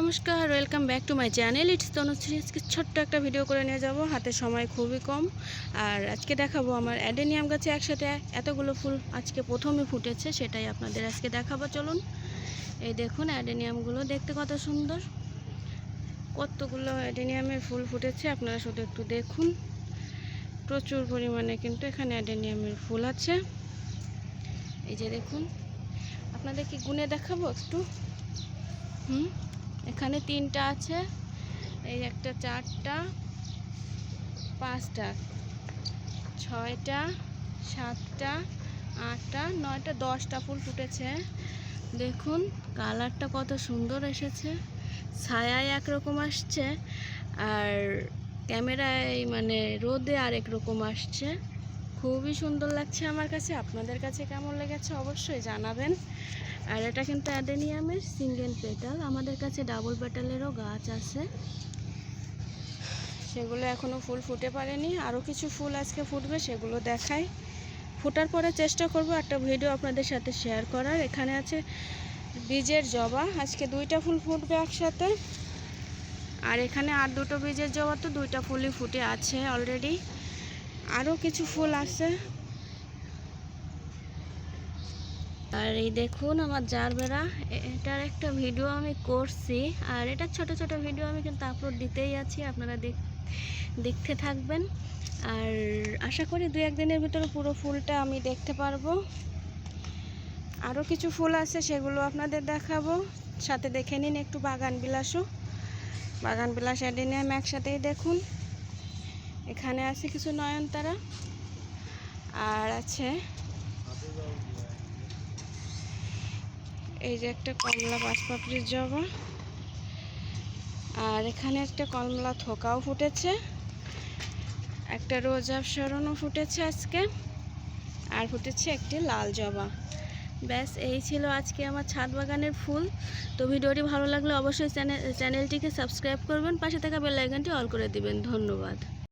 নমস্কার welcome back to my channel it's Tanushree আজকে ছোট্ট একটা ভিডিও করে নিয়ে যাব। হাতে সময় খুবই কম। আর আজকে দেখাবো আমার অ্যাডেনিয়াম গাছে একসাথে এতগুলো ফুল আজকে প্রথমে ফুটেছে, সেটাই আপনাদের আজকে দেখাবো। চলুন, এই দেখুন অ্যাডেনিয়ামগুলো। দেখতে কত সুন্দর। কতগুলো অ্যাডেনিয়ামের ফুল ফুটেছে, আপনারা শুধু একটু দেখুন। প্রচুর পরিমাণে কিন্তু এখানে অ্যাডেনিয়ামের ফুল আছে। এই যে দেখুন আপনাদের কি গুনে দেখাবো একটু। হুম? এখানে তিনটা আছে। এই একটা চারটা, পাঁচটা, ছয়টা, সাতটা, আটটা, নয়টা, দশটা ফুল ফুটেছে। দেখুন, কালারটা কত সুন্দর এসেছে। ছায়ায় একরকম আসছে আর ক্যামেরায় মানে রোদে আরেক রকম আসছে। খুবই সুন্দর লাগছে আমার কাছে। আপনাদের কাছে কেমন লেগেছে অবশ্যই জানাবেন। আর এটা কিন্তু অ্যাডেনিয়ামের সিঙ্গেল পেটাল। আমাদের কাছে ডাবল পেটালেরও গাছ আছে। সেগুলো এখনও ফুল ফুটে পারেনি। আরও কিছু ফুল আজকে ফুটবে সেগুলো দেখাই। ফোটার পরে চেষ্টা করব একটা ভিডিও আপনাদের সাথে শেয়ার করার। এখানে আছে বীজের জবা। আজকে দুইটা ফুল ফুটবে একসাথে। আর এখানে আর দুটো বীজের জবা তো দুইটা ফুলই ফুটে আছে অলরেডি আরও কিছু ফুল আছে। আর এই দেখুন আমার জারবেরা এ- এটার একটা ভিডিও আমি করছি। আর এটা ছোট ছোট ভিডিও আমি কিন্তু আপলোড দিতেই আছি, আপনারা দেখ দেখতে থাকবেন। আর আশা করি দু একদিনের ভিতরে পুরো ফুলটা আমি দেখতে পারব। আরও কিছু ফুল আছে, সেগুলো আপনাদের দেখাবো। সাথে দেখে নিন একটু বাগান বিলাসও। বাগান বিলাস অ্যাডেনিয়াম একসাথেই দেখুন। এখানে আছে কিছু নয়নতারা। আর আছে এই যে একটা কমলা পাঁচপাপড়ির জবা। আর এখানে একটা কমলা থোকাও ফুটেছে। একটা রোজ অপসরণও ফুটেছে আজকে। আর ফুটেছে একটি লাল জবা। ব্যাস, এই ছিল আজকে আমার ছাদ বাগানের ফুল। তো ভিডিওটি ভালো লাগলে অবশ্যই চ্যানেল চ্যানেলটিকে সাবস্ক্রাইব করবেন। পাশে থাকা বেল আইকনটি অল করে দিবেন। ধন্যবাদ।